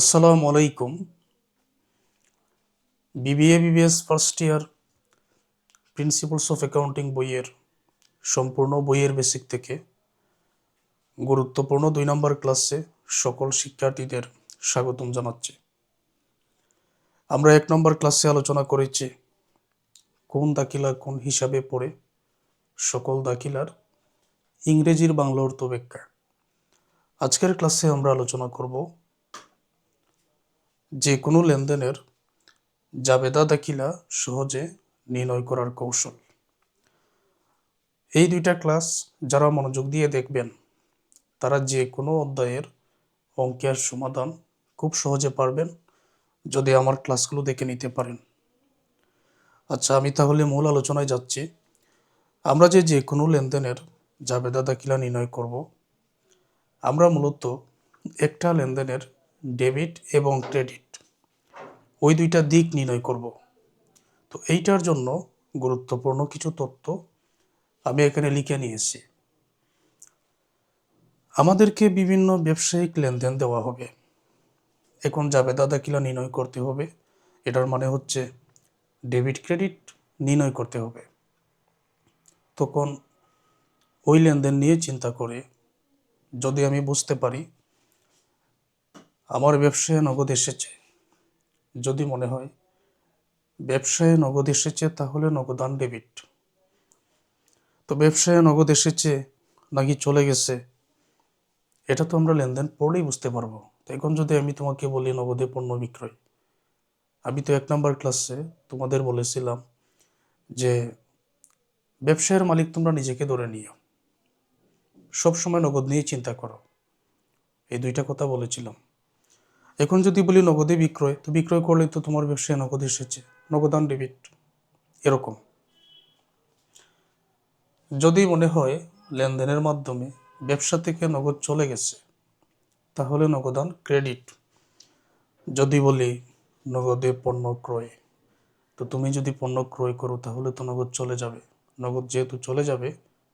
আসসালামু আলাইকুম। BBA BBS first year principles of accounting বইয়ের সম্পূর্ণ বইয়ের বেসিক থেকে গুরুত্বপূর্ণ দুই নম্বর ক্লাসে সকল শিক্ষার্থীদের স্বাগতম জানাচ্ছি। আমরা এক নম্বর ক্লাসে আলোচনা করেছি, কোন দাখিলা কোন হিসাবে পড়ে সকল দাখিলার ইংরেজির বাংলা অর্থ ব্যাখ্যা আজকের ক্লাসে আমরা আলোচনা করব যে কোনো লেনদেনের জাবেদা দাখিলা সহজে নির্ণয় করার কৌশল। এই দুইটা ক্লাস যারা মনোযোগ দিয়ে দেখবেন, তারা যে কোনো অধ্যায়ের অঙ্কের সমাধান খুব সহজে পারবেন যদি আমার ক্লাসগুলো দেখে নিতে পারেন। আচ্ছা আমি তাহলে মূল আলোচনায় যাচ্ছি। আমরা যে যে কোনো লেনদেনের জাবেদা দাখিলা নির্ণয় করব, আমরা মূলত একটা লেনদেনের ডেবিট এবং ক্রেডিট। ওই দুইটা দিক নির্ণয় করব। তো এইটার জন্য গুরুত্বপূর্ণ কিছু তথ্য আমি এখানে লিখে নিয়েছি আমাদেরকে বিভিন্ন ব্যবসায়িক লেনদেন দেওয়া হবে। এখন জাবেদা কিলা নির্ণয় করতে হবে। এটার মানে হচ্ছে ডেবিট ক্রেডিট নির্ণয় করতে হবে। তখন ওই লেনদেন নিয়ে চিন্তা করে যদি আমি বুঝতে পারি আমার ব্যবসায় নগদ এসেছে। যদি মনে হয় ব্যবসায় নগদ এসেছে, তাহলে নগদান ডেবিট। তো ব্যবসায় নগদ এসেছে নাকি চলে গেছে, এটা তো আমরা লেনদেন পড়লেই বুঝতে পারব। তো এখন যদি আমি তোমাকে বলি নগদে পণ্য বিক্রয়, আমি তো এক নম্বর ক্লাসে তোমাদের বলেছিলাম যে ব্যবসায়ের মালিক তোমরা নিজেকে ধরে নিও। সব সময় নগদ নিয়ে চিন্তা করো। এই দুইটা কথা বলেছিলাম। এখন যদি বলি নগদে বিক্রয়, তো বিক্রয় করলে তো তোমার ব্যবসায় নগদ এসেছে। নগদান ডেবিট এরকম। যদি মনে হয় লেনদেনের মাধ্যমে ব্যবসা থেকে নগদ চলে গেছে, তাহলে নগদান ক্রেডিট যদি বলি নগদে পণ্য ক্রয়, তো তুমি যদি পণ্য ক্রয় করো, তাহলে তো নগদ চলে যাবে। নগদ যেহেতু চলে যাবে,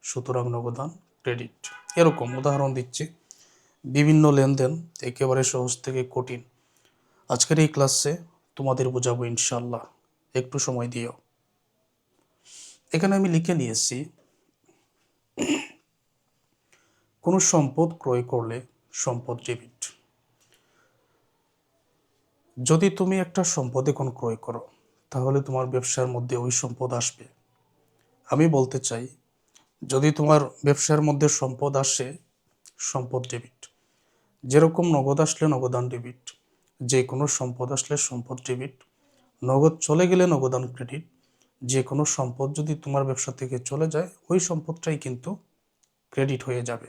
সুতরাং নগদান ক্রেডিট এরকম উদাহরণ দিচ্ছি বিভিন্ন লেনদেন একেবারে সহজ থেকে কঠিন। আজকের এই ক্লাসে তোমাদের বোঝাবো ইনশাল্লাহ একটু সময় দিও। এখানে আমি লিখে নিয়েছি, কোনো সম্পদ ক্রয় করলে সম্পদ ডেবিট। যদি তুমি একটা সম্পদ এখন ক্রয় করো, তাহলে তোমার ব্যবসার মধ্যে ওই সম্পদ আসবে। আমি বলতে চাই, যদি তোমার ব্যবসার মধ্যে সম্পদ আসে, সম্পদ ডেবিট। যেরকম নগদ আসলে নগদান ডেবিট যে কোনো সম্পদ আসলে সম্পদ ডেবিট নগদ চলে গেলে নগদান ক্রেডিট যে কোনো সম্পদ যদি তোমার ব্যবসা থেকে চলে যায়, ওই সম্পদটাই কিন্তু ক্রেডিট হয়ে যাবে।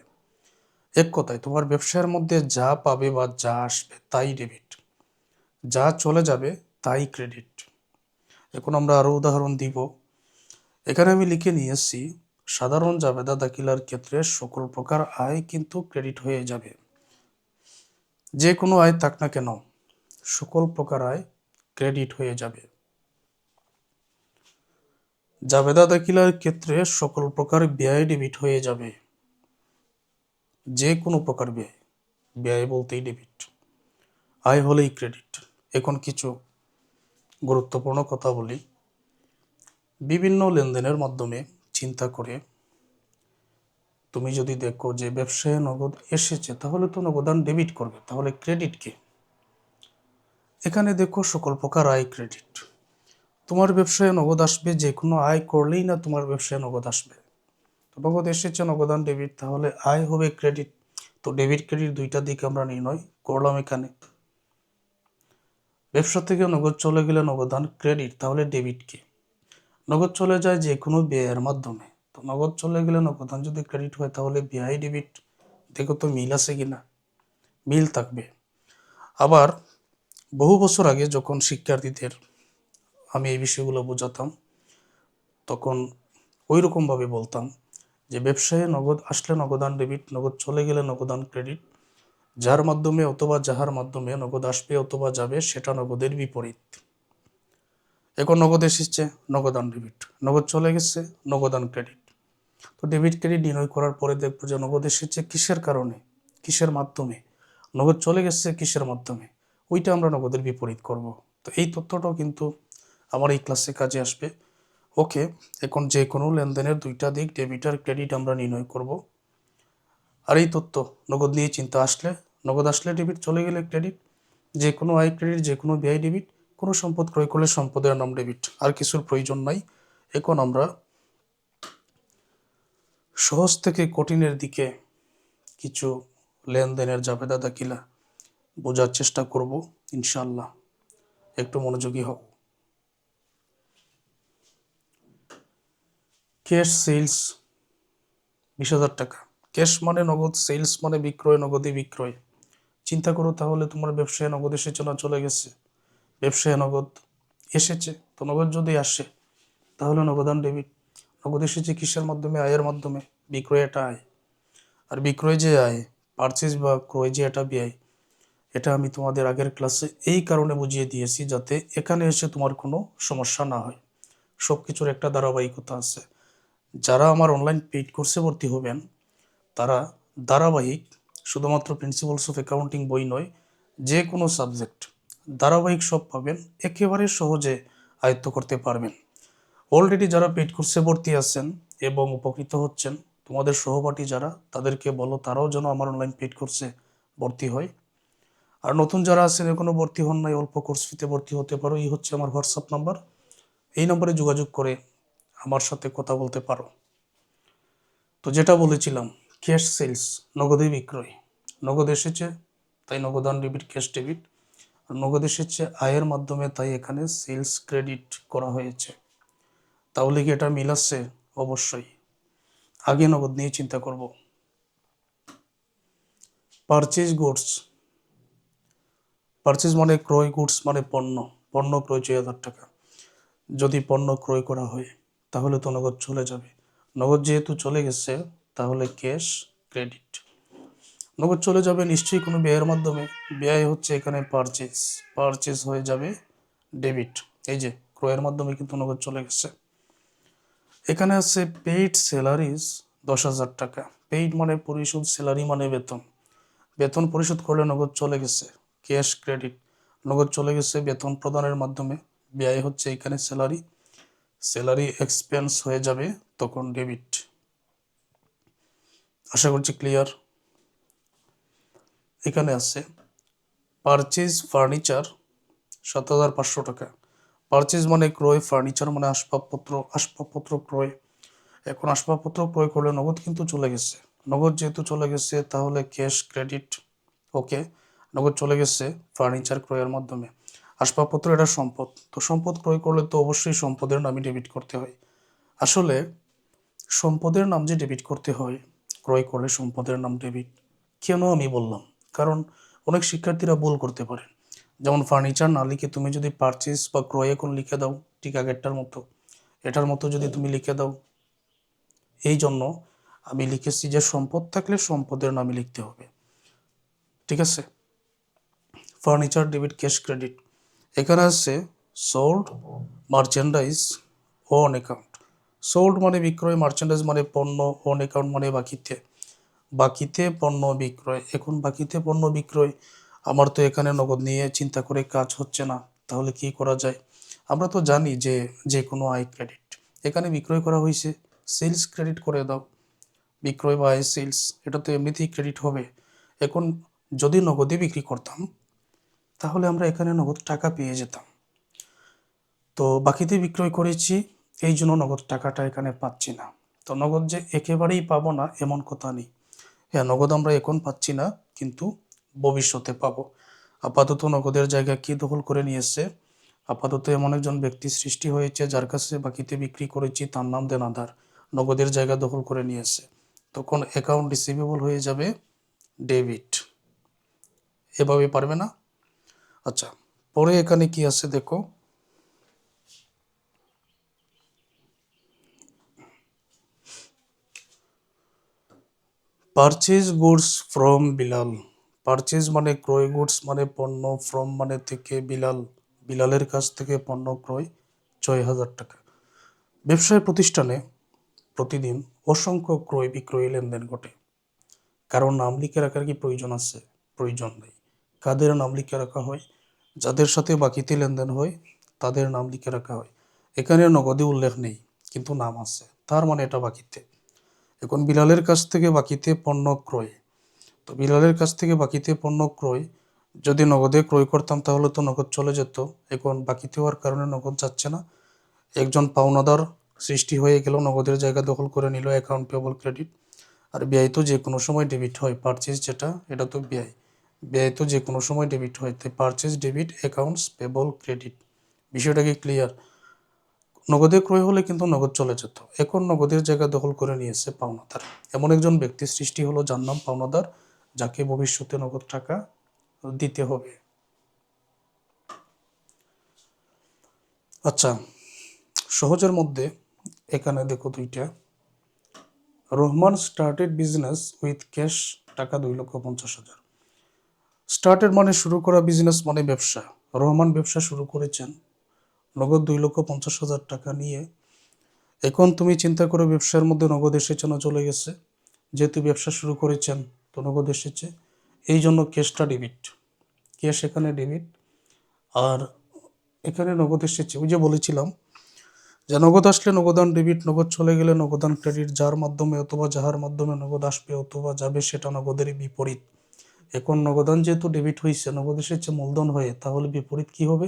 এক কথায়, তোমার ব্যবসার মধ্যে যা পাবে বা যা আসবে তাই ডেবিট যা চলে যাবে তাই ক্রেডিট এখন আমরা আরও উদাহরণ দিব। এখানে আমি লিখে নিয়েছি সাধারণ জাবেদা দাখিলার ক্ষেত্রে সকল প্রকার আয় কিন্তু ক্রেডিট হয়ে যাবে। যে কোনো আয় থাক না কেন, সকল প্রকার আয় ক্রেডিট হয়ে যাবে। জাবেদা দাখিলার ক্ষেত্রে সকল প্রকার ব্যয় ডেবিট হয়ে যাবে। যে কোনো প্রকার ব্যয় ব্যয় বলতেই ডেবিট আয় হলেই ক্রেডিট এখন কিছু গুরুত্বপূর্ণ কথা বলি। বিভিন্ন লেনদেনের মাধ্যমে চিন্তা করে তুমি যদি দেখো যে ব্যবসায় নগদ এসেছে, তাহলে তো নগদান ডেবিট করবে। তাহলে ক্রেডিট কি? এখানে দেখো সকল প্রকার আয় ক্রেডিট তোমার ব্যবসায় নগদ আসবে যে কোনো আয় করলেই না তোমার ব্যবসায় নগদ আসবে। নগদ এসেছে, নগদান ডেবিট তাহলে আয় হবে ক্রেডিট তো ডেবিট ক্রেডিট দুইটা দিক আমরা নির্ণয় করলাম এখানে। ব্যবসা থেকে নগদ চলে গেলে নগদান ক্রেডিট তাহলে ডেবিট কি? নগদ চলে যায় যে কোনো ব্যয়ের মাধ্যমে। তো নগদ চলে গেলে নগদান যদি ক্রেডিট হয়, তাহলে ব্যয় ডেবিট দেখো তো মিল আছে কিনা? মিল থাকবে। আবার বহু বছর আগে যখন শিক্ষার্থীদের আমি এই বিষয়গুলো বোঝাতাম, তখন ওই রকমভাবে বলতাম যে ব্যবসায়ে নগদ, আসলে নগদান ডেবিট নগদ চলে গেলে নগদান ক্রেডিট যার মাধ্যমে অথবা যাহার মাধ্যমে নগদ আসবে অথবা যাবে, সেটা নগদের বিপরীত। এখন নগদ এসেছে, নগদান ডেবিট নগদ চলে গেছে, নগদান ক্রেডিট তো ডেবিট ক্রেডিট নির্ণয় করার পরে দেখব যে নগদ এসেছে কিসের কারণে? কিসের মাধ্যমে? নগদ চলে গেছে কিসের মাধ্যমে? ওইটা আমরা নগদের বিপরীত করব। তো এই তথ্যটাও কিন্তু আমার এই ক্লাসে কাজে আসবে। ওকে, এখন যে কোনো লেনদেনের দুইটা দিক ডেবিট আর ক্রেডিট আমরা নির্ণয় করব। আর এই তথ্য, নগদ নিয়ে চিন্তা আসলে, নগদ আসলে ডেবিট চলে গেলে ক্রেডিট যে কোনো আয় ক্রেডিট যে কোনো ব্যয় ডেবিট কোনো সম্পদ ক্রয় করলে সম্পদের নাম ডেবিট আর কিছুর প্রয়োজন নাই। এখন আমরা সহজ থেকে কঠিনের দিকে কিছু লেনদেনের জাবেদা দাখিলা বোঝার চেষ্টা করব ইনশাল্লাহ একটু মনোযোগী হও। ক্যাশ সেলস, বিশ হাজার টাকা। ক্যাশ মানে নগদ, সেলস মানে বিক্রয়, নগদে বিক্রয়। চিন্তা করো তাহলে তোমার ব্যবসায় নগদ এসেছে না চলে গেছে? ব্যবসায় নগদ এসেছে, তো নগদ যদি আসে, তাহলে নগদান ডেবিট। নগদ কিসের মাধ্যমে, আয়ের মাধ্যমে, বিক্রয় এটা আয়। আর বিক্রয় যে আয় পারচেজ বা ক্রয় যে এটা ব্যয়, এটা আমি তোমাদের আগের ক্লাসে এই কারণে বুঝিয়ে দিয়েছি যাতে এখানে এসে তোমার কোনো সমস্যা না হয়। সব কিছুর একটা ধারাবাহিকতা আছে। যারা আমার অনলাইন পেইড কোর্সে ভর্তি হবেন, তারা ধারাবাহিক, শুধুমাত্র প্রিন্সিপালস অফ অ্যাকাউন্টিং বই নয়, যে কোনো সাবজেক্ট ধারাবাহিক সব পাবেন, একেবারে সহজে আয়ত্ত করতে পারবেন। অলরেডি যারা পেইড কোর্সে ভর্তি আছেন এবং উপকৃত হচ্ছেন, তোমাদের সহপাঠী যারা, তাদেরকে বলো, তারাও যেন আমার অনলাইন পেইড কোর্সে ভর্তি হয়। আর নতুন যারা আছেন, এখনও ভর্তি হন নাই, অল্প কোর্স ফিতে ভর্তি হতে পারো, এই হচ্ছে আমার হোয়াটসঅ্যাপ নাম্বার এই নম্বরে যোগাযোগ করে আমার সাথে কথা বলতে পারো। তো যেটা বলেছিলাম ক্যাশ সেলস নগদে বিক্রয়। নগদ এসেছে, তাই নগদান ডেবিট ক্যাশ ডেবিট আর নগদ এসেছে, আয়ের মাধ্যমে তাই এখানে সেলস ক্রেডিট করা হয়েছে। তাহলে কি এটা মিল আছে অবশ্যই। আগে নগদ নিয়ে চিন্তা করব। পারচেজ গুডস পারচেজ মানে ক্রয় গুডস মানে পণ্য। পণ্য ক্রয় ছয় হাজার টাকা। যদি পণ্য ক্রয় করা হয়, তাহলে তো নগদ চলে যাবে। নগদ যেহেতু চলে গেছে, তাহলে ক্যাশ ক্রেডিট নগদ চলে যাবে নিশ্চয়ই কোনো ব্যয়ের মাধ্যমে। ব্যয় হচ্ছে এখানে পারচেজ পারচেজ হয়ে যাবে ডেবিট এই যে, ক্রয়ের মাধ্যমে কিন্তু নগদ চলে গেছে। এখানে আছে পেইড স্যালারিজ দশ হাজার টাকা। পেইড মানে পরিশোধ স্যালারি মানে বেতন। বেতন পরিশোধ করলে নগদ চলে গেছে ক্যাশ ক্রেডিট নগদ চলে গেছে বেতন প্রদানের মাধ্যমে। ব্যয় হচ্ছে এখানে স্যালারি স্যালারি এক্সপেন্স হয়ে যাবে তখন ডেবিট আশা করছি ক্লিয়ার এখানে আছে পারচেজ ফার্নিচার সাত হাজার পাঁচশো টাকা। পারচেজ মানে ক্রয় ফার্নিচার মানে আসবাবপত্র আসবাবপত্র ক্রয়। এখন আসবাবপত্র ক্রয় করলে নগদ কিন্তু চলে গেছে। নগদ যেহেতু চলে গেছে, তাহলে ক্যাশ ক্রেডিট ওকে নগদ চলে গেছে ফার্নিচার ক্রয়ের মাধ্যমে। আসবাবপত্র এটা সম্পদ। তো সম্পদ ক্রয় করলে তো অবশ্যই সম্পদের নামই ডেবিট করতে হয়। আসলে সম্পদের নাম যে ডেবিট করতে হয়, ক্রয় করলে সম্পদের নাম ডেবিট কেন আমি বললাম? কারণ অনেক শিক্ষার্থীরা ভুল করতে পারে যেমন ফার্নিচার না লিখে তুমি যদি পারচেস বা ক্রয় এখন লিখে দাও, ঠিক আগেরটার মতো, এটার মতো যদি তুমি লিখে দাও, এই জন্য আমি লিখেছি যে সম্পদ থাকলে সম্পদের নামে লিখতে হবে, ঠিক আছে? ফার্নিচার ডেবিট ক্যাশ ক্রেডিট এখানে আছে sold merchandise on account sold মানে বিক্রয় মার্চেন্ডাইজ মানে পণ্য অন অ্যাকাউন্ট মানে বাকিতে বাকিতে পণ্য বিক্রয়, এখন বাকিতে পণ্য বিক্রয় আমার তো এখানে নগদ নিয়ে চিন্তা করে কাজ হচ্ছে না, তাহলে কি করা যায়? আমরা তো জানি যে যে কোনো আয় ক্রেডিট এখানে বিক্রয় করা হয়েছে সেলস ক্রেডিট করে দাও। বিক্রয় বা আয় সেলস এটা তো এমনিতেই ক্রেডিট হবে। এখন যদি নগদে বিক্রি করতাম, তাহলে আমরা এখানে নগদ টাকা পেয়ে যেতাম। তো বাকিতে বিক্রয় করেছি, এই জন্য নগদ টাকাটা এখানে পাচ্ছি না। তো নগদ যে একেবারেই পাবো না, এমন কথা নেই। হ্যাঁ নগদ আমরা এখন পাচ্ছি না, কিন্তু ভবিষ্যতে পাব। আপাতত নগদের জায়গা কি দখল করে নিয়েছে আপাতত এমন একজন ব্যক্তি সৃষ্টি হয়েছে যার কাছে বাকিতে বিক্রি করেছি, তার নাম দেনাদার। নগদের জায়গা দখল করে নিয়েছে তখন অ্যাকাউন্ট রিসিভেবল হয়ে যাবে ডেবিট এভাবে পারবে না? আচ্ছা পরে এখানে কি আছে দেখো। Purchase goods from Bilal purchase মানে ক্রয় গুডস মানে পণ্য ফ্রম মানে থেকে বিলাল, বিলালের কাছ থেকে পণ্য ক্রয় ছয় হাজার টাকা। ব্যবসায় প্রতিষ্ঠানে প্রতিদিন অসংখ্য ক্রয় বিক্রয় লেনদেন ঘটে। কারণ নাম লিখে রাখার কি প্রয়োজন আছে? প্রয়োজন নেই। কাদের নাম লিখে রাখা হয়? যাদের সাথে বাকিতে লেনদেন হয়, তাদের নাম লিখে রাখা হয়। এখানে নগদে উল্লেখ নেই, কিন্তু নাম আছে। তার মানে এটা বাকিতে। এখন বিলালের কাছ থেকে বাকিতে পণ্য ক্রয় তো বিলালের কাছ থেকে বাকিতে পণ্য ক্রয়, যদি নগদে ক্রয় করতাম তাহলে তো নগদ চলে যেত। এখন বাকিতে হওয়ার কারণে নগদ যাচ্ছে না। একজন পাওনাদার সৃষ্টি হয়ে গেল, নগদের জায়গা দখল করে নিল অ্যাকাউন্ট পেবল ক্রেডিট আর ব্যয় তো যে কোনো সময় ডেবিট হয় পারচেজ যেটা, এটা তো ব্যয়। ব্যয় তো যে কোনো সময় ডেবিট হয়, তাই purchase debit accounts payable credit বিষয়টা কি ক্লিয়ার নগদে ক্রয় হলে কিন্তু নগদ চলে যেত। এখন নগদের জায়গা দখল করে নিয়েছে পাওনাদার। এমন একজন ব্যক্তি সৃষ্টি হলো, যার নাম পাওনাদার যাকে ভবিষ্যতে নগদ টাকা দিতে হবে। আচ্ছা সহজের মধ্যে এখানে দেখো দুইটা। Rahman started business with cash টাকা দুই লক্ষ পঞ্চাশ হাজার। স্টার্টেড মানে শুরু করা বিজনেস মানে ব্যবসা। রহমান ব্যবসা শুরু করেছেন নগদ দুই লক্ষ পঞ্চাশ হাজার টাকা নিয়ে। এখন তুমি চিন্তা করো ব্যবসার মধ্যে নগদ এসেছে না চলে গেছে। যেহেতু ব্যবসা শুরু করেছেন তো নগদ এসেছে। এই জন্য ক্যাশটা ডেবিট। ক্যাশ এখানে ডেবিট। আর এখানে নগদ এসেছে। ওই যে বলেছিলাম যে নগদ আসলে নগদান ডেবিট, নগদ চলে গেলে নগদান ক্রেডিট, যার মাধ্যমে অথবা যাহার মাধ্যমে নগদ আসবে অথবা যাবে সেটা নগদেরই বিপরীত। এখন নগদান যেহেতু ডেবিট হয়েছে নগদ এসেছে মূলধন হয়ে, তাহলে বিপরীত কি হবে?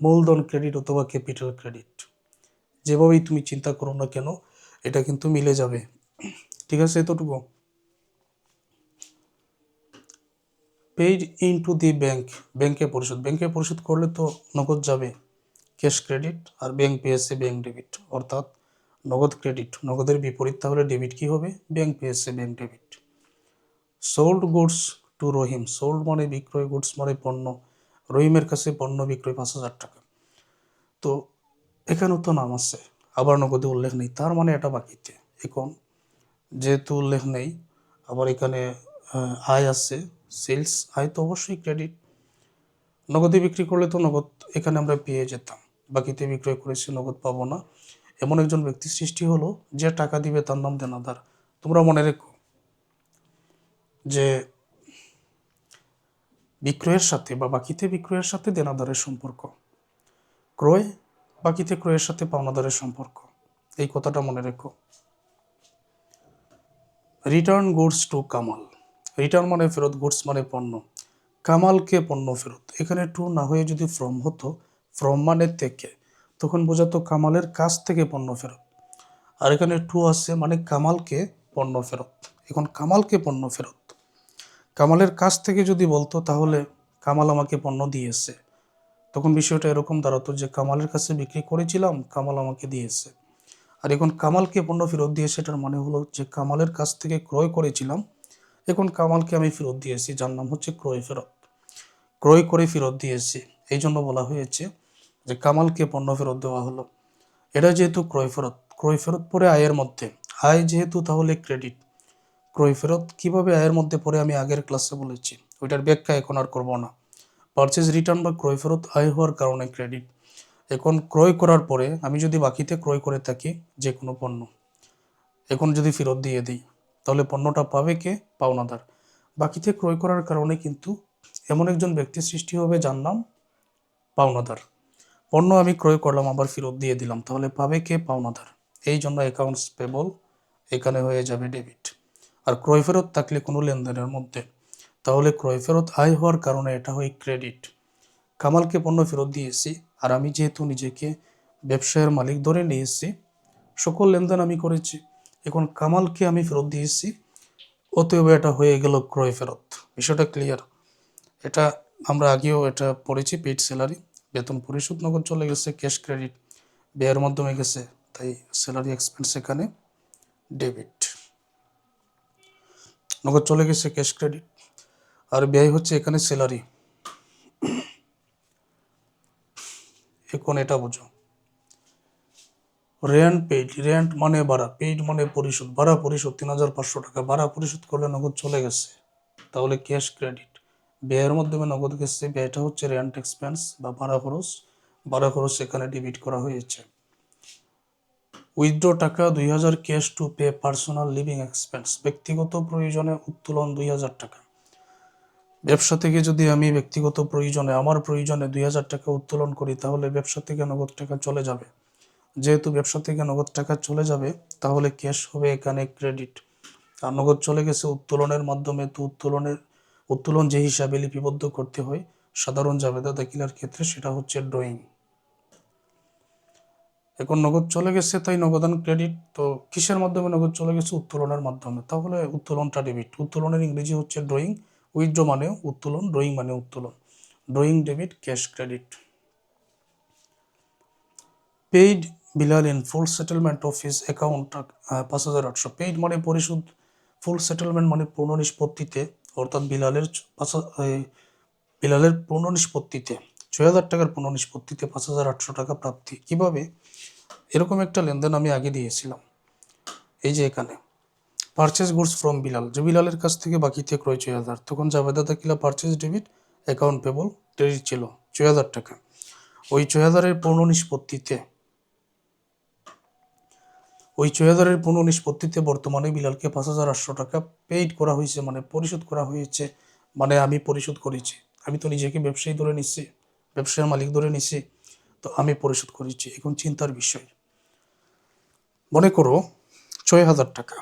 মূলধন ক্রেডিট অথবা ক্যাপিটাল ক্রেডিট। যেভাবেই তুমি চিন্তা করো না কেন, এটা কিন্তু মিলে যাবে। ঠিক আছে এতটুকু। Paid in to the bank, ব্যাংকে পরিশোধ। ব্যাংকে পরিশোধ করলে তো নগদ যাবে। ক্যাশ ক্রেডিট আর ব্যাংক পেয়েছে ব্যাংক ডেবিট। অর্থাৎ নগদ ক্রেডিট। নগদের বিপরীত তাহলে ডেবিট কি হবে? ব্যাংক পেয়েছে bank debit. Sold goods to Rahim. Sold মানে বিক্রয়, গুডস মানে পণ্য। রহিমের কাছে পণ্য বিক্রয় পাঁচ হাজার টাকা। তো এখানেও তো নাম আছে। আবার নগদে উল্লেখ নেই। তার মানে এটা বাকিতে এখন যেহেতু উল্লেখ নেই, আবার এখানে আয় আছে। সেলস আয় তো অবশ্যই ক্রেডিট। নগদে বিক্রি করলে তো নগদ এখানে আমরা পেয়ে যেতাম। বাকিতে বিক্রয় করেছি, নগদ পাবো না। এমন একজন ব্যক্তি সৃষ্টি হলো, যে টাকা দিবে তার নাম দেনাদার। তোমরা মনে রেখো যে বিক্রয়ের সাথে বা বাকিতে বিক্রয়ের সাথে দেনাদারের সম্পর্ক। ক্রয়, বাকিতে ক্রয়ের সাথে পাওনাদারের সম্পর্ক। এই কথাটা মনে রেখো। Return goods to Kamal return মানে ফেরত, গুডস মানে পণ্য, কামালকে পণ্য ফেরত। এখানে টু না হয়ে যদি ফ্রম হতো, ফ্রম মানে থেকে, তখন বোঝাতো কামালের কাছ থেকে পণ্য ফেরত। আর এখানে টু আছে মানে কামালকে পণ্য ফেরত, এখন কামালকে পণ্য ফেরত। কামালের কাছ থেকে যদি বলতো, তাহলে কামাল আমাকে পণ্য দিয়েছে। তখন বিষয়টা এরকম দাঁড়াতো যে কামালের কাছে বিক্রি করেছিলাম, কামাল আমাকে দিয়েছে। আর এখন কামালকে পণ্য ফেরত দিয়েছে এটার মানে হলো যে কামালের কাছ থেকে ক্রয় করেছিলাম এখন কামালকে আমি ফেরত দিয়েছি, যার নাম হচ্ছে ক্রয় ফেরত। ক্রয় করে ফেরত দিয়েছি। এই জন্য বলা হয়েছে যে কামালকে পণ্য ফেরত দেওয়া হলো। এটা যেহেতু ক্রয় ফেরত ক্রয় ফেরত পরে আয়ের মধ্যে। আয় যেহেতু, তাহলে ক্রেডিট ক্রয় ফেরত কীভাবে আয়ের মধ্যে পড়ে আমি আগের ক্লাসে বলেছি। ওইটার ব্যাখ্যা এখন আর করব না। পারচেজ রিটার্ন বা ক্রয় ফেরত আয় হওয়ার কারণে ক্রেডিট এখন ক্রয় করার পরে আমি যদি বাকিতে ক্রয় করে থাকি যে কোনো পণ্য। এখন যদি ফেরত দিয়ে দিই তাহলে পণ্যটা পাবে কে? পাওনাদার। বাকিতে ক্রয় করার কারণে কিন্তু এমন একজন ব্যক্তি সৃষ্টি হবে যার নাম পাওনাদার। পণ্য আমি ক্রয় করলাম, আবার ফেরত দিয়ে দিলাম, তাহলে পাবে কে? পাওনাদার। এই জন্য অ্যাকাউন্টস পেবল এখানে হয়ে যাবে ডেবিট আর ক্রয় ফেরত থাকলে কোনো লেনদেনের মধ্যে। তাহলে ক্রয় ফেরত আয় হওয়ার কারণে এটা হয় ক্রেডিট কামালকে পণ্য ফেরত দিয়েছি, আর আমি যেহেতু নিজেকে ব্যবসায়ের মালিক ধরে নিয়েছি, সকল লেনদেন আমি করেছি। এখন কামালকে আমি ফেরত দিয়েছি। অতএব এটা হয়ে গেল ক্রয় ফেরত। বিষয়টা ক্লিয়ার এটা আমরা আগেও এটা পড়েছি পেড স্যালারি বেতন পরিশোধ নগদ চলে গেছে ক্যাশ ক্রেডিট ব্যয়ের মাধ্যমে গেছে, তাই স্যালারি এক্সপেন্স এখানে ডেবিট নগদ চলে গেছে ক্যাশ ক্রেডিট আর ব্যয় হচ্ছে এখানে স্যালারি এখন এটা বোঝো। রেন্ট পেইড, রেন্ট মানে ভাড়া, পেইড মানে পরিশোধ। ভাড়া পরিশোধ তিন হাজার পাঁচশো টাকা। ভাড়া পরিশোধ করলে নগদ চলে গেছে। তাহলে ক্যাশ ক্রেডিট। ব্যয়ের মাধ্যমে নগদ গেছে। ব্যয়টা হচ্ছে রেন্ট এক্সপেন্স বা ভাড়া খরচ। ভাড়া খরচ এখানে ডেবিট করা হয়েছে। উইথড্র টাকা দুই হাজার cash to pay personal living expense. ব্যক্তিগত প্রয়োজনে উত্তোলন দুই হাজার টাকা। ব্যবসা থেকে যদি আমি ব্যক্তিগত প্রয়োজনে, আমার প্রয়োজনে দুই হাজার টাকা উত্তোলন করি, তাহলে ব্যবসা থেকে নগদ টাকা চলে যাবে। যেহেতু ব্যবসা থেকে নগদ টাকা চলে যাবে, তাহলে ক্যাশ হবে এখানে ক্রেডিট আর নগদ চলে গেছে উত্তোলনের মাধ্যমে, তো উত্তোলনের, উত্তোলন যে হিসাবে লিপিবদ্ধ করতে হয়, সাধারণ জাবেদা দাখিলার ক্ষেত্রে সেটা হচ্ছে ড্রয়িং এখন নগদ চলে গেছে, তাই নগদান ক্রেডিট তো কিসের মাধ্যমে নগদ চলে গেছে? উত্তোলনের মাধ্যমে। তাহলে উত্তোলনটা ডেবিট উত্তোলনের ইংরেজি হচ্ছে ড্রয়িং উইথড্র মানে উত্তোলন ড্রয়িং মানে উত্তোলন। Drawing debit cash credit paid Bilal in full settlement of his account পাঁচ হাজার আটশো। পেইড মানে পরিশোধ ফুল সেটেলমেন্ট মানে পূর্ণ নিষ্পত্তিতে অর্থাৎ বিলালের পাঁচ বিলালের পূর্ণ নিষ্পত্তিতে ছয় হাজার টাকার পূর্ণ নিষ্পত্তিতে পাঁচ হাজার আটশো টাকা প্রাপ্তি। কীভাবে? এরকম একটা লেনদেন আমি আগে দিয়েছিলাম। এই যে এখানে পারচেস গুডস ফ্রম বিলাল যে বিলালের কাছ থেকে বাকিতে ক্রয় ছয় হাজার, তখন জাবেদা দাখিলা purchase debit account payable credit ছিল ছয় হাজার টাকা। ওই ছয় হাজারের পূর্ণ নিষ্পত্তিতে ওই ছয় হাজারের পূর্ণ নিষ্পত্তিতে বর্তমানে বিলালকে পাঁচ হাজার আটশো টাকা পেইড করা হয়েছে মানে পরিশোধ করা হয়েছে মানে আমি পরিশোধ করেছি। আমি তো নিজেকে ব্যবসায়ী ধরে নিচ্ছি, ব্যবসার মালিক ধরে নিচ্ছি, তো আমি পরিশোধ করেছি, এখন চিন্তার বিষয়। মনে করো ছয় হাজার টাকা।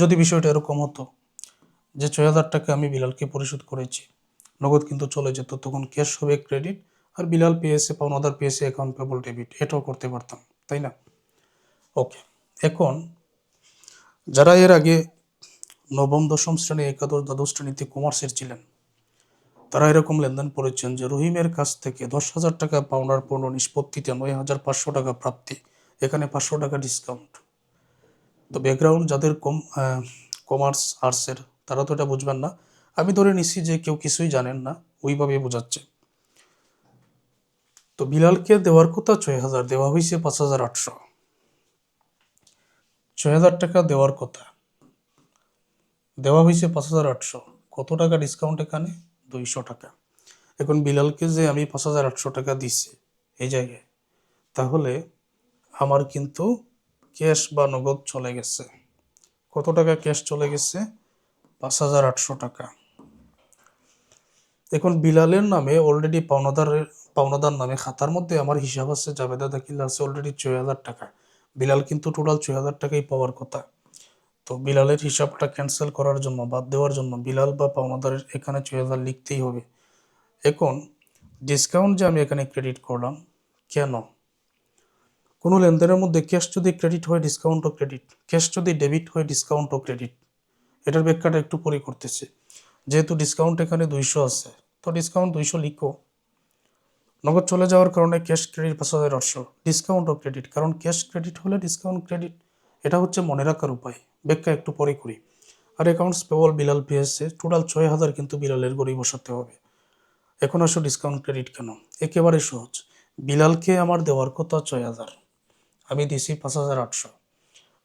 যদি বিষয়টা এরকম হতো যে ছয় হাজার টাকা আমি বিলালকে পরিশোধ করেছি, নগদ কিন্তু চলে যেত, তখন ক্যাশ হবে ক্রেডিট আর বিলাল পেয়েছে পাওনাদার পেয়েছে অ্যাকাউন্ট পেবল ডেবিট এটাও করতে পারতাম, তাই না? ওকে এখন যারা এর আগে নবম, দশম শ্রেণি, একাদশ, দ্বাদশ শ্রেণীতে কমার্সের ছিলেন, তারা এরকম লেনদেন করেছেন যে রহিমের কাছ থেকে দশ হাজার টাকা পাওনার পণ্য নিষ্পত্তিতে নয় হাজার পাঁচশো টাকা প্রাপ্তি, এখানে পাঁচশো টাকা ডিসকাউন্ট তো ব্যাকগ্রাউন্ড যাদের কম কমার্স আর্টসের তারা তো এটা বুঝবেন না। আমি ধরে নিচ্ছি যে কেউ কিছুই জানেন না, ওইভাবে বোঝাচ্ছে। তো বিলালকে দেওয়ার কথা ছয় হাজার, দেওয়া হয়েছে পাঁচ হাজার আটশো। ছয় হাজার টাকা দেওয়ার কথা। দেওয়া হয়েছে পাঁচ হাজার আটশো। কত টাকা ডিসকাউন্ট এখানে? দুইশো টাকা। এখন বিলালকে যে আমি পাঁচ হাজার আটশো টাকা দিচ্ছি এই জায়গায়, তাহলে আমার কিন্তু ক্যাশ বা নগদ চলে গেছে। কত টাকা ক্যাশ চলে গেছে? পাঁচ হাজার আটশো টাকা। এখন বিলালের নামে অলরেডি পাওনাদারের, পাওনাদার নামে খাতার মধ্যে আমার হিসাব আছে, জাবেদা দাখিল আছে অলরেডি ছয় হাজার টাকা। বিলাল কিন্তু টোটাল ছয় হাজার টাকাই পাওয়ার কথা। তো বিলালের হিসাবটা ক্যান্সেল করার জন্য, বাদ দেওয়ার জন্য বিলাল বা পাওনাদারের এখানে ছয় হাজার লিখতেই হবে। এখন ডিসকাউন্ট যে আমি এখানে ক্রেডিট করলাম, কেন? কোনো লেনদেনের মধ্যে ক্যাশ যদি ক্রেডিট হয় ডিসকাউন্টও ক্রেডিট ক্যাশ যদি ডেবিট হয় ডিসকাউন্টও ক্রেডিট এটার ব্যাখ্যাটা একটু পরে করতেছে। যেহেতু ডিসকাউন্ট এখানে দুইশো আছে, তো ডিসকাউন্ট দুইশো লিখো। নগদ চলে যাওয়ার কারণে ক্যাশ ক্রেডিট পাঁচ হাজার আটশো। ডিসকাউন্ট ডিসকাউন্টও ক্রেডিট, কারণ ক্যাশ ক্রেডিট হলে ডিসকাউন্ট ক্রেডিট, এটা হচ্ছে মনে রাখার উপায়। ব্যাখ্যা একটু পরে করি। আর অ্যাকাউন্টস পেবল বিলাল পেয়েছে টোটাল ছয় হাজার কিন্তু বিলালের গড়ি বসাতে হবে। এখন আসো ডিসকাউন্ট ক্রেডিট কেন? একেবারে সহজ। বিলালকে আমার দেওয়ার কথা ছয় হাজার। আমি দিছি পাঁচ হাজার আটশো।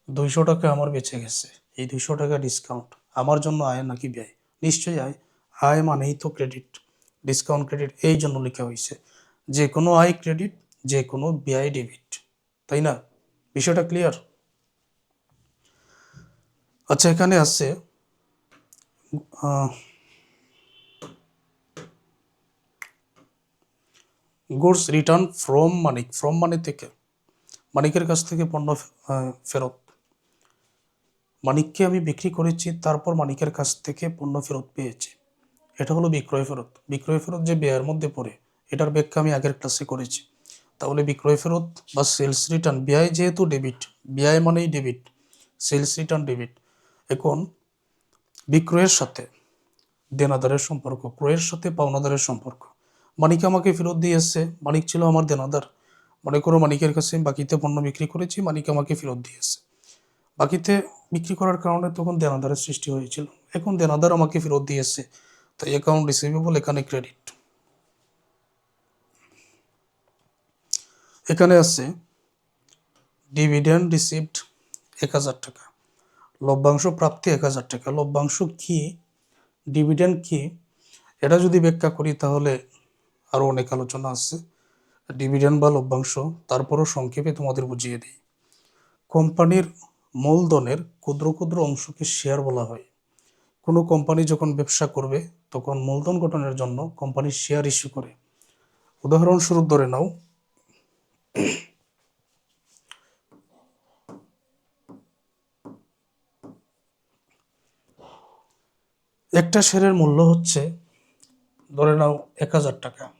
দুইশো টাকা আমার বেঁচে গেছে। এই দুইশো টাকা ডিসকাউন্ট আমার জন্য আয় নাকি ব্যয়? নিশ্চয়ই আয়। আয় মানেই তো ক্রেডিট। ডিসকাউন্ট ক্রেডিট এই জন্য লেখা হয়েছে যে কোনো আয় ক্রেডিট যে কোনো ব্যয় ডেবিট তাই না? বিষয়টা ক্লিয়ার আচ্ছা এখানে আছে goods return from Manik from মানি থেকে? মানিকের কাছ থেকে পণ্য ফেরত। মানিককে আমি বিক্রি করেছি, তারপর মানিকের কাছ থেকে পণ্য ফেরত পেয়েছি। এটা হলো বিক্রয় ফেরত। বিক্রয় ফেরত যে ব্যয়ের মধ্যে পড়ে এটার ব্যাখ্যা আমি আগের ক্লাসে করেছি। তাহলে বিক্রয় ফেরত বা সেলস রিটার্ন ব্যয় যেহেতু ডেবিট ব্যয় মানেই ডেবিট সেলস রিটার্ন ডেবিট এখন বিক্রয়ের সাথে দেনাদারের সম্পর্ক, ক্রয়ের সাথে পাওনাদারের সম্পর্ক। মানিক আমাকে ফেরত দিয়েছে, মানিক ছিল আমার দেনাদার। মনে করো মানিকের কাছে বাকিতে পণ্য বিক্রি করেছি, মানিক আমাকে ফেরত দিয়েছে। বাকিতে বিক্রি করার কারণে তখন দেনাদারের সৃষ্টি হয়েছিল। এখন দেনাদার আমাকে ফেরত দিয়েছে, তাই অ্যাকাউন্ট রিসিভেবল এখানে ক্রেডিট এখানে আছে ডিভিডেন্ড রিসিভড এক হাজার টাকা, লভ্যাংশ প্রাপ্তি এক হাজার টাকা। লভ্যাংশ কি? ডিভিডেন্ড কি? এটা যদি ব্যাখ্যা করি তাহলে আরও অনেক আলোচনা আছে। ডিভিডেন্ড বা লভ্যাংশ, তারপরও সংক্ষেপে তোমাদের বুঝিয়ে দিই। কোম্পানির মূলধনের ক্ষুদ্র ক্ষুদ্র অংশকে শেয়ার বলা হয়। কোনো কোম্পানি যখন ব্যবসা করবে, তখন মূলধন গঠনের জন্য কোম্পানি শেয়ার ইস্যু করে। উদাহরণস্বরূপ ধরে নাও একটা শেয়ারের মূল্য হচ্ছে, ধরে নাও এক হাজার টাকা।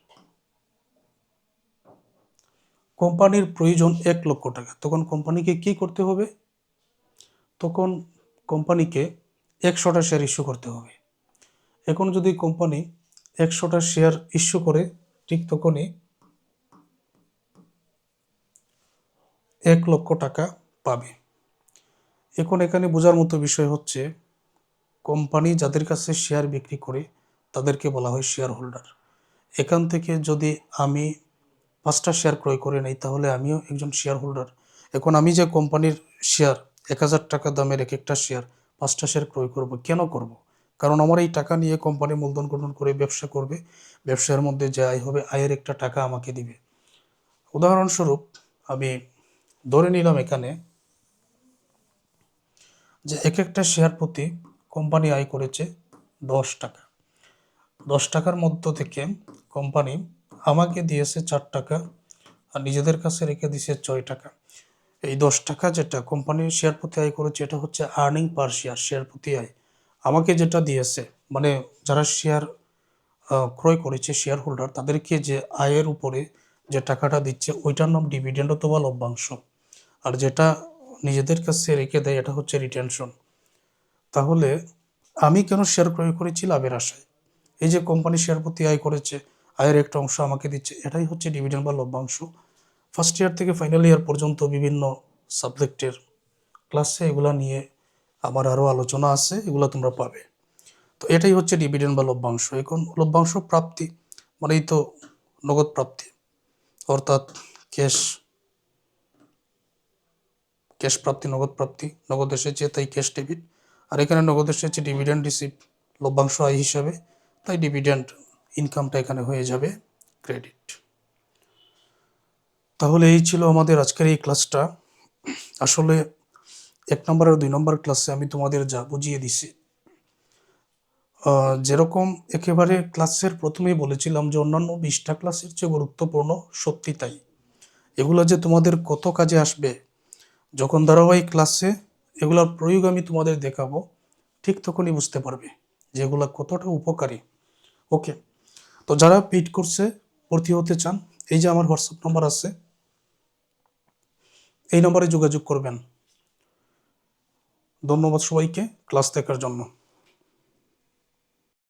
কোম্পানির প্রয়োজন এক লক্ষ টাকা। তখন কোম্পানিকে কি করতে হবে? তখন কোম্পানিকে একশোটা শেয়ার ইস্যু করতে হবে। এখন যদি কোম্পানি একশোটা শেয়ার ইস্যু করে, ঠিক তখনই এক লক্ষ টাকা পাবে। এখন এখানে বোঝার মতো বিষয় হচ্ছে, কোম্পানি যাদের কাছে শেয়ার বিক্রি করে, তাদেরকে বলা হয় শেয়ার হোল্ডার এখান থেকে যদি আমি পাঁচটা শেয়ার ক্রয় করে নেই, তাহলে আমিও একজন শেয়ার হোল্ডার এখন আমি যে কোম্পানির শেয়ার এক হাজার টাকা দামের এক একটা শেয়ার পাঁচটা শেয়ার ক্রয় করব, কেন করব? কারণ আমার এই টাকা নিয়ে কোম্পানি মূলধন গঠন করে ব্যবসা করবে, ব্যবসার মধ্যে যে আয় হবে, আয়ের একটা টাকা আমাকে দিবে। উদাহরণস্বরূপ, আমি ধরে নিলাম এখানে যে এক একটা শেয়ার প্রতি কোম্পানি আয় করেছে দশ টাকা। দশ টাকার মধ্য থেকে কোম্পানি আমাকে দিয়েছে চার টাকা আর নিজেদের কাছে রেখে দিয়েছে ছয় টাকা। এই দশ টাকা যেটা কোম্পানির শেয়ার প্রতি আয় করেছে এটা হচ্ছে আর্নিং পার শেয়ার শেয়ার প্রতি আয়। আমাকে যেটা দিয়েছে মানে যারা শেয়ার ক্রয় করেছে শেয়ার হোল্ডার তাদেরকে যে আয়ের উপরে যে টাকাটা দিচ্ছে, ওইটার নাম ডিভিডেন্ড অথবা লভ্যাংশ। আর যেটা নিজেদের কাছে রেখে দেয়, এটা হচ্ছে রিটেনশন তাহলে আমি কেন শেয়ার ক্রয় করেছি লাভের আশায়? এই যে কোম্পানি শেয়ার প্রতি আয় করেছে, আয়ের একটা অংশ আমাকে দিচ্ছে, এটাই হচ্ছে ডিভিডেন্ড বা লভ্যাংশ। ফার্স্ট ইয়ার থেকে ফাইনাল ইয়ার পর্যন্ত বিভিন্ন সাবজেক্টের ক্লাসে এগুলো নিয়ে আমার আরও আলোচনা আছে, এগুলো তোমরা পাবে। তো এটাই হচ্ছে ডিভিডেন্ড বা লভ্যাংশ। এখন লভ্যাংশ প্রাপ্তি মানেই তো নগদ প্রাপ্তি, অর্থাৎ ক্যাশ ক্যাশ প্রাপ্তি, নগদ প্রাপ্তি, নগদ এসেছে, তাই ক্যাশ ডেবিট। আর এখানে নগদ এসেছে ডিভিডেন্ড রিসিপ্ট, লভ্যাংশ আয় হিসাবে, তাই ডিভিডেন্ড ইনকামটা এখানে হয়ে যাবে, ক্রেডিট। তাহলে এই ছিল আমাদের আজকের এই ক্লাসটা। আসলে এক নম্বর আর দুই নম্বর ক্লাসে আমি তোমাদের যা বুঝিয়ে দিছি। যেরকম একেবারে ক্লাসের প্রথমেই বলেছিলাম যে অন্যান্য বিশটা ক্লাসের চেয়ে গুরুত্বপূর্ণ সত্যি তাই। এগুলো যে তোমাদের কত কাজে আসবে যখন ধারাবাহিক ক্লাসে এগুলোর প্রয়োগ আমি তোমাদের দেখাবো, ঠিক তখনই বুঝতে পারবে যে এগুলো কতটা উপকারী। ওকে, তো যারা পেইড করছে ভর্তি হতে চান, এই যে আমার হোয়াটসঅ্যাপ নম্বর আছে, এই নম্বরে যোগাযোগ করবেন। ধন্যবাদ সবাইকে ক্লাস দেখার জন্য।